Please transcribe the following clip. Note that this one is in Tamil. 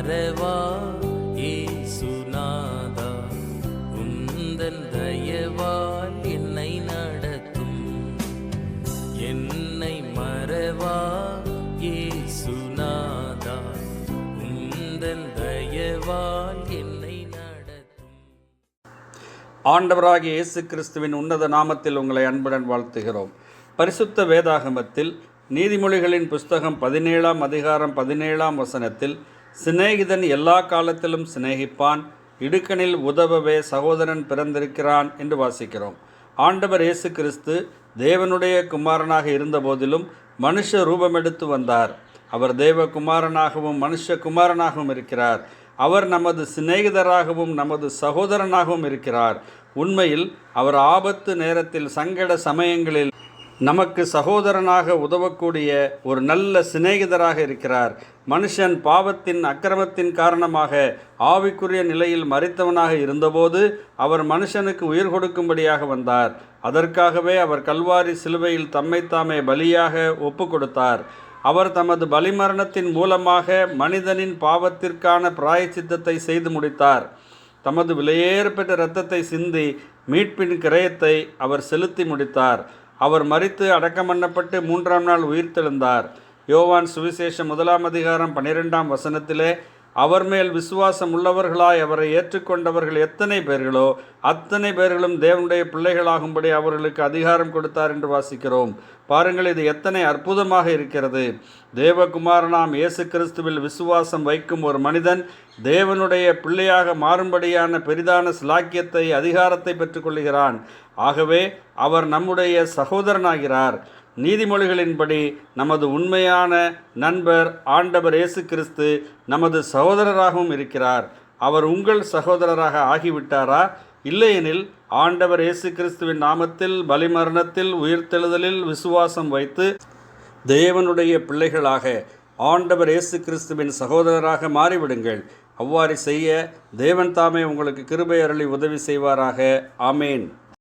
மறவா? ஏசுநாதா உந்தன் தயவால் என்னை நடத்தும். என்னை மறவா? ஏசுநாதா உந்தன் தயவால் என்னை நடத்தும். ஆண்டவராகிய இயேசு கிறிஸ்துவின் உன்னத நாமத்தில் உங்களை அன்புடன் வாழ்த்துகிறோம். பரிசுத்த வேதாகமத்தில் நீதிமொழிகளின் புஸ்தகம் பதினேழாம் அதிகாரம் பதினேழாம் வசனத்தில் சிநேகிதன் எல்லா காலத்திலும் சிநேகிப்பான். இடுக்கணில் உதவவே சகோதரன் பிறந்திருக்கிறான் என்று வாசிக்கிறோம். ஆண்டவர் இயேசு கிறிஸ்து தேவனுடைய குமாரனாக இருந்தபோதிலும் மனுஷ ரூபமெடுத்து வந்தார். அவர் தேவகுமாரனாகவும் மனுஷ குமாரனாகவும் இருக்கிறார். அவர் நமது சிநேகிதராகவும் நமது சகோதரனாகவும் இருக்கிறார். உண்மையில் அவர் ஆபத்து நேரத்தில் சங்கட சமயங்களில் நமக்கு சகோதரனாக உதவக்கூடிய ஒரு நல்ல சிநேகிதராக இருக்கிறார். மனுஷன் பாவத்தின் அக்கிரமத்தின் காரணமாக ஆவிக்குரிய நிலையில் மறித்தவனாக இருந்தபோது அவர் மனுஷனுக்கு உயிர் கொடுக்கும்படியாக வந்தார். அதற்காகவே அவர் கல்வாரி சிலுவையில் தம்மைத்தாமே பலியாக ஒப்பு கொடுத்தார். அவர் தமது பலிமரணத்தின் மூலமாக மனிதனின் பாவத்திற்கான பிராயச்சித்தத்தை செய்து முடித்தார். தமது விலையேற்பட்ட இரத்தத்தை சிந்தி மீட்பின் கிரயத்தை அவர் செலுத்தி முடித்தார். அவர் மறித்து அடக்கம் பண்ணப்பட்டு மூன்றாம் நாள் உயிர்த்தெழுந்தார். யோவான் சுவிசேஷம் முதலாம் அதிகாரம் பன்னிரெண்டாம் வசனத்திலே அவர் மேல் விசுவாசம் உள்ளவர்களாய் அவரை ஏற்றுக்கொண்டவர்கள் எத்தனை பேர்களோ அத்தனை பேர்களும் தேவனுடைய பிள்ளைகளாகும்படி அவர்களுக்கு அதிகாரம் கொடுத்தார் என்று வாசிக்கிறோம். பாருங்கள் இது எத்தனை அற்புதமாக இருக்கிறது. தேவகுமாரனாம் இயேசு கிறிஸ்துவில் விசுவாசம் வைக்கும் ஒரு மனிதன் தேவனுடைய பிள்ளையாக மாறும்படியான பெரிதான சிலாக்கியத்தை அதிகாரத்தை பெற்றுக்கொள்கிறான் ஆகவே அவர் நம்முடைய சகோதரனாகிறார். நீதிமொழிகளின்படி நமது உண்மையான நண்பர் ஆண்டவர் இயேசு கிறிஸ்து நமது சகோதரராகவும் இருக்கிறார். அவர் உங்கள் சகோதரராக ஆகிவிட்டாரா? இல்லையெனில் ஆண்டவர் இயேசு கிறிஸ்துவின் நாமத்தில் பலிமரணத்தில் உயிர்த்தெழுதலில் விசுவாசம் வைத்து தேவனுடைய பிள்ளைகளாக ஆண்டவர் இயேசு கிறிஸ்துவின் சகோதரராக மாறிவிடுங்கள். அவ்வாறு செய்ய தேவன் தாமே உங்களுக்கு கிருபை அருளி உதவி செய்வாராக. ஆமேன்.